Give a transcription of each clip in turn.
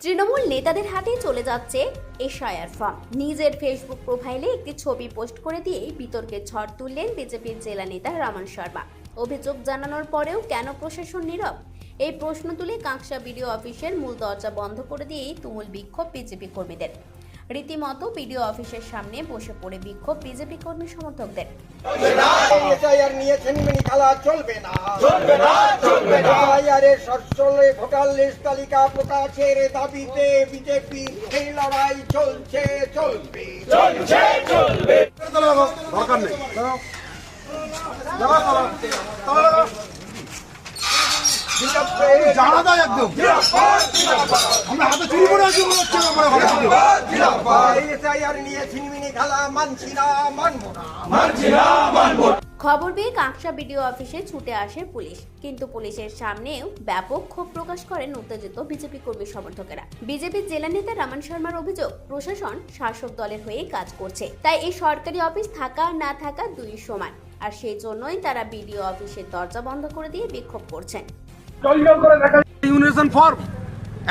তৃণমূল নেতাদের হাতে চলে যাচ্ছে এশায়ার ফর্ম নিজের ফেসবুক প্রোফাইলে একটি ছবি পোস্ট করে দিয়ে বিতর্কের ঝড় তুললেন বিজেপির জেলা নেতা রামন শর্মা। অভিযোগ জানানোর পরেও কেন প্রশাসন নীরব? এই প্রশ্ন তুলে কাঁকসা বিডিও অফিসের মূল দরজা বন্ধ করে দিয়েই তুমুল বিক্ষোভ বিজেপি কর্মীদের। রীতিমতো বিডিও অফিসের সামনে বসে পড়ে বিক্ষোভ বিজেপি কর্মী সমর্থকদের। চলবে না। চলবে না চলবে না। ভোটার লিস্ট তালিকা প্রকাশের দাবিতে বিজেপি এই লড়াই চলছে চলবে। চলছে চলবে। দরকার নেই। জানা কাঁকসা বিডিও অফিসে ছুটে আসে পুলিশ। কিন্তু পুলিশের সামনেও ব্যাপক ক্ষোভ প্রকাশ করেন উত্তেজিত বিজেপি কর্মী সমর্থকেরা। বিজেপির জেলা নেতা রামান শর্মার অভিযোগ, প্রশাসন শাসক দলের হয়ে কাজ করছে। তাই এই সরকারি অফিস থাকা না থাকা দুই সমান। আর সেই জন্যই তারা বিডিও অফিসের দরজা বন্ধ করে দিয়ে বিক্ষোভ করছেন। ইউনিয়ন ফর্ম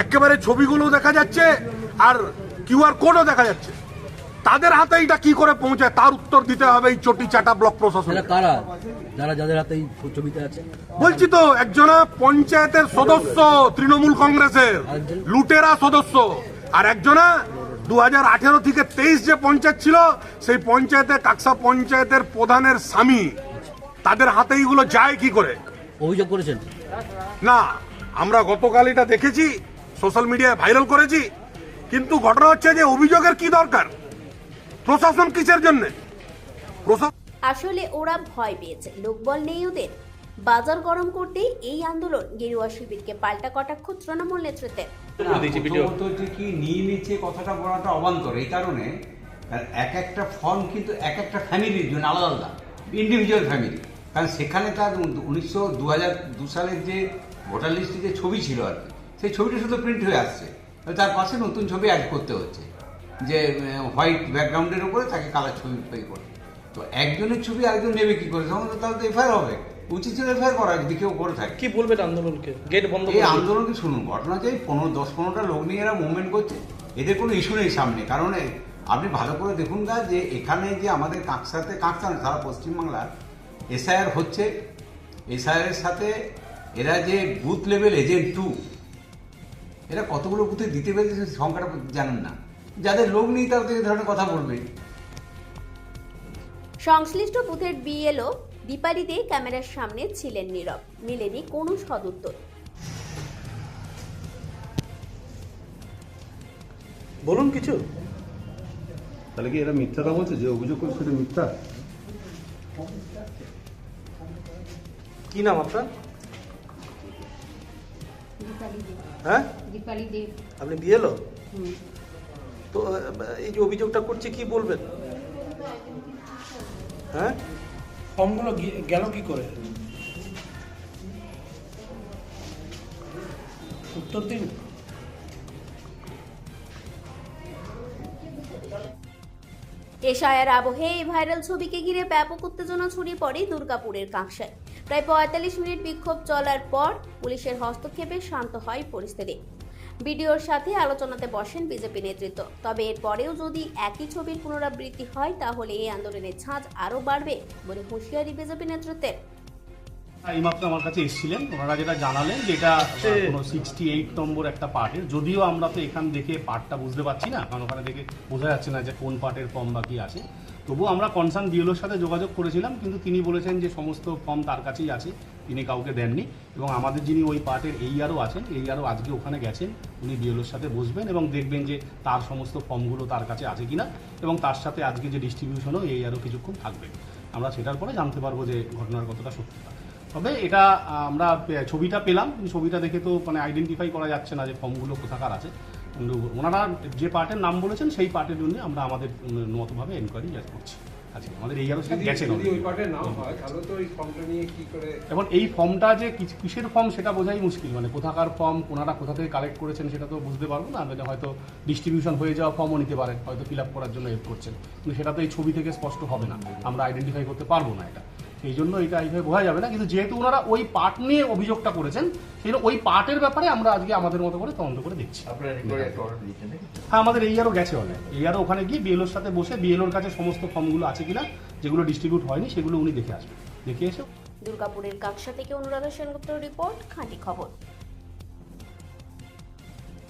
একেবারে ছবিগুলো দেখা যাচ্ছে আর কিউআর কোডও দেখা যাচ্ছে। তাদের হাতে এটা কি করে পৌঁছায়? তার উত্তর দিতে হবে এই চটি চাটা ব্লক প্রশাসন কারা? যারা যাদের হাতে ছবিতে আছে? বলছি তো একজনা পঞ্চায়েতের সদস্য তৃণমূল কংগ্রেসের লুটেরা সদস্য। আর একজনা দু আঠেরো থেকে তেইশ যে পঞ্চায়েত ছিল সেই পঞ্চায়েতে কাকসা পঞ্চায়েতের প্রধানের স্বামী। তাদের হাতে এইগুলো যায় কি করে? অভিযোগ করেছেন? না আমরা গতকাল এটা দেখেছি সোশ্যাল মিডিয়ায় ভাইরাল করেছি কিন্তু ঘটনা হচ্ছে যে অভিযোগের কি দরকার? প্রশাসন কিসের জন্য? প্রশাসন আসলে ওরা ভয় পেয়েছে লোকবল নেই ওদের। বাজার গরম করতেই এই আন্দোলন গেরুয়া শিবিরকে পাল্টা কটাক্ষ তৃণমূল নেতৃত্বের কি নিয়ে নিচ্ছে কথাটা বলাটা অবান্তর। এই কারণে এক একটা ফর্ম কিন্তু এক একটা ফ্যামিলির জন্য আলাদা আলাদা। ইন্ডিভিজুয়াল ফ্যামিলি কারণ সেখানে তার উনিশশো দু হাজার দু সালের যে ভোটার লিস্টে যে ছবি ছিল আর কি সেই ছবিটা শুধু প্রিন্ট হয়ে আসছে। তার পাশে নতুন ছবি অ্যাড করতে হচ্ছে যে হোয়াইট ব্যাকগ্রাউন্ডের উপরে তাকে কালার ছবি পে করে তো একজনের ছবি আরেকজন নেবে কি করে? তখন তাহলে তো এফআইআর হবে। উচিত ছিল এফআইআর করা যদি কেউ করে থাকে। কি বলবেন আন্দোলনকে? গেট বন্ধ এই আন্দোলনকে শুনুন ঘটনা যে পনেরো দশ পনেরোটা লোক নিয়ে এরা মুভমেন্ট করছে। এদের কোনো ইস্যু নেই সামনে। কারণ আপনি ভালো করে দেখুন গা যে এখানে যে আমাদের কাঁকসাতে কাঁকসা সারা পশ্চিমবাংলার এসআইআর হচ্ছে এসআইআর এর সাথে এরা যে বুথ লেভেল এজেন্ট টু এরা কতগুলো বুথে দিতে পেরেছে সংখ্যাটা জানেন না। যাদের লোক নেই তারা তো এই ধরনের কথা বলবে। সংশ্লিষ্ট বুথের বিএলও দীপালি দে ক্যামেরার সামনে ছিলেন নীরব মিলেনি কোনো সদুত্তর। বলুন কিছু। তাহলে কি এরা মিথ্যাটা বলছে যে অভিযোগ করছে সেটা মিথ্যা? কি নাম আপনার? হ্যাঁ? আপনি বিয়েলো তো এই যে অভিযোগটা করছে কি বলবেন? হ্যাঁ? ফর্মগুলো গেল কি করে? উত্তর দিন। এশায়ার আবহে এই ভাইরাল ছবিকে ঘিরে ব্যাপক উত্তেজনা ছড়িয়ে পড়ে দুর্গাপুরের কাঁকসায় প্রায় পঁয়তাল্লিশ মিনিট বিক্ষোভ চলার পর পুলিশের হস্তক্ষেপে শান্ত হয় পরিস্থিতি। ভিডিওর সাথে আলোচনাতে বসেন বিজেপি নেতৃত্ব। তবে এরপরেও যদি একই ছবির পুনরাবৃত্তি হয়, তাহলে এই আন্দোলনের ছাঁচ আরও বাড়বে বলে হুঁশিয়ারি বিজেপি নেতৃত্বের। এইমাত্র আমার কাছে এসেছিলেন। ওনারা যেটা জানালেন যে এটা কোনো সিক্সটি এইট নম্বর একটা পার্টের যদিও আমরা তো এখান দেখে পার্টটা বুঝতে পারছি না কারণ ওখানে দেখে বোঝা যাচ্ছে না যে কোন পার্টের ফর্ম বা কি আছে। তবু আমরা কনসার্ন বিএলওর সাথে যোগাযোগ করেছিলাম কিন্তু তিনি বলেছেন যে সমস্ত ফর্ম তার কাছেই আছে তিনি কাউকে দেননি। এবং আমাদের যিনি ওই পার্টের এই আরও আছেন এই আরও আজকে ওখানে গেছেন উনি বিএলওর সাথে বসবেন এবং দেখবেন যে তার সমস্ত ফর্মগুলো তার কাছে আছে কিনা এবং তার সাথে আজকে যে ডিস্ট্রিবিউশনও এই আরও কিছুক্ষণ থাকবে। আমরা সেটার পরে জানতে পারব যে ঘটনার কতটা সত্যতা। তবে এটা আমরা ছবিটা পেলাম কিন্তু ছবিটা দেখে তো মানে আইডেন্টিফাই করা যাচ্ছে না যে ফর্মগুলো কোথাকার আছে। কিন্তু ওনারা যে পার্টের নাম বলেছেন সেই পার্টের জন্য আমরা আমাদের উম, মতভাবে এনকোয়ারি করছি। আজকে আমাদের এই আরও গেছেন এখন এই ফর্মটা যে কিসের ফর্ম সেটা বোঝাই মুশকিল। মানে কোথাকার ফর্ম ওনারা কোথা থেকে কালেক্ট করেছেন সেটা তো বুঝতে পারব না। মানে হয়তো ডিস্ট্রিবিউশন হয়ে যাওয়া ফর্মও নিতে পারেন হয়তো ফিল আপ করার জন্য হেল্প করছেন। কিন্তু সেটা তো এই ছবি থেকে স্পষ্ট হবে না। আমরা আইডেন্টিফাই করতে পারব না এটা। এই জন্য এটা এইভাবে বোঝা যাবে না। কিন্তু যেহেতু ওনারা ওই পার্ট নিয়ে অভিযোগটা করেছেন সেই জন্য ওই পার্টের ব্যাপারে আমরা আজকে আমাদের মতো করে তদন্ত করে দেখছি। হ্যাঁ। আমাদের এই আরও গেছে অনেক এই আরও ওখানে গিয়ে বিএলওর সাথে বসে বিএলওর কাছে সমস্ত ফর্মগুলো আছে কিনা যেগুলো ডিস্ট্রিবিউট হয়নি সেগুলো উনি দেখে আসবেন। দেখে এসে দুর্গাপুরের কাকসা থেকে অনুরাধা সেনগুপ্ত রিপোর্ট খাঁটি খবর।